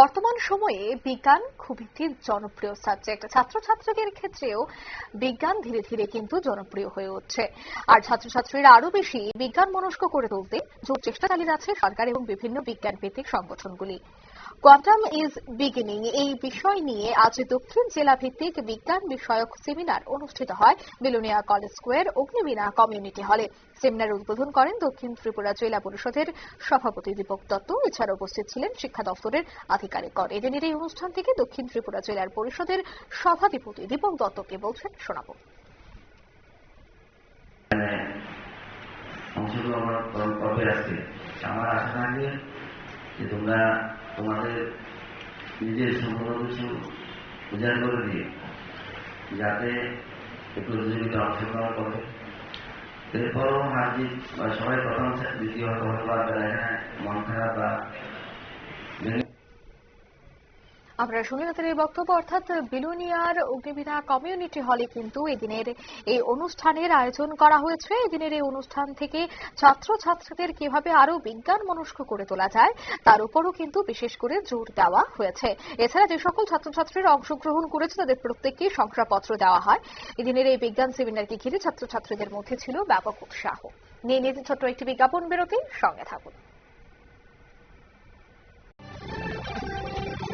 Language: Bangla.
বর্তমান সময়ে বিজ্ঞান খুবই একটি জনপ্রিয় সাবজেক্ট ছাত্রছাত্রীদের ক্ষেত্রেও বিজ্ঞান ধীরে ধীরে কিন্তু জনপ্রিয় হয়ে উঠছে। আর ছাত্রছাত্রীরা আরও বেশি বিজ্ঞান মনস্ক করে তুলতে জোর চেষ্টা চালিয়ে যাচ্ছে সরকার এবং বিভিন্ন বিজ্ঞান ভিত্তিক সংগঠনগুলি। কোয়ান্টাম ইজ বিগিনিং এই বিষয় নিয়ে আজ দক্ষিণ জেলা ভিত্তিক বিজ্ঞান বিষয়ক সেমিনার অনুষ্ঠিত হয় Belonia college square Agnibina community হলে। সেমিনার উদ্বোধন করেন দক্ষিণ ত্রিপুরা জেলা পরিষদের সভাপতি দীপক দত্ত। এছাড়া উপস্থিত ছিলেন শিক্ষা দপ্তরের আধিকারিকগণ এদিনের এই অনুষ্ঠান থেকে দক্ষিণ ত্রিপুরা জেলার পরিষদের সভাধিপতি দীপক দত্তকে বলছেন, শোনাব। মানে করে যাতে করে। এরপরও সবাই প্রথম দ্বিতীয় মন খারাপ বা আমরা শুনে তাদের এই বক্তব্য, অর্থাৎ বিলুনিয়ার অগ্নিবিধা কমিউনিটি হলে কিন্তু এদিনের এই অনুষ্ঠানের আয়োজন করা হয়েছে। এদিনের এই অনুষ্ঠান থেকে ছাত্রছাত্রীদের কীভাবে আরও বিজ্ঞান মনস্ক করে তোলা যায়, তার উপরও কিন্তু বিশেষ করে জোর দেওয়া হয়েছে। এছাড়া যে সকল ছাত্রছাত্রীরা অংশগ্রহণ করেছে, তাদের প্রত্যেককে শংসাপত্র দেওয়া হয়। এদিনের এই বিজ্ঞান সেমিনারকে ঘিরে ছাত্রছাত্রীদের মধ্যে ছিল ব্যাপক উৎসাহ। নিয়ে নিয়েছে ছোট্ট একটি বিজ্ঞাপন বেরোতে, সঙ্গে থাকুন।